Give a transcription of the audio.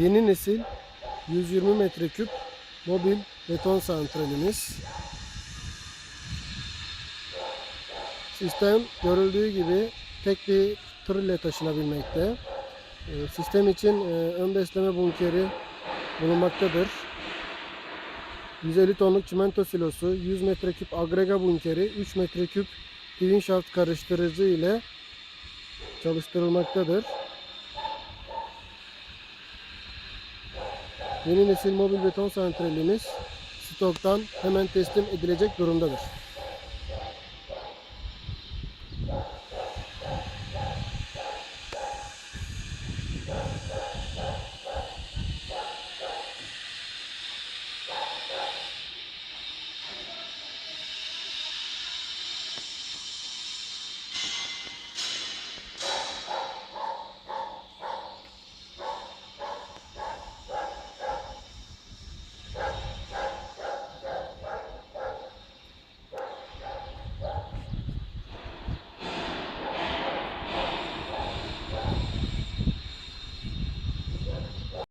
Yeni nesil 120 metreküp mobil beton santralimiz. Sistem görüldüğü gibi tek bir tır ile taşınabilmekte. Ee, Sistem için e, ön besleme bunkeri bulunmaktadır. 150 tonluk çimento silosu, 100 metreküp agrega bunkeri, 3 metreküp twin shaft karıştırıcı ile çalıştırılmaktadır. Yeni nesil mobil beton santralimiz stoktan hemen teslim edilecek durumdadır.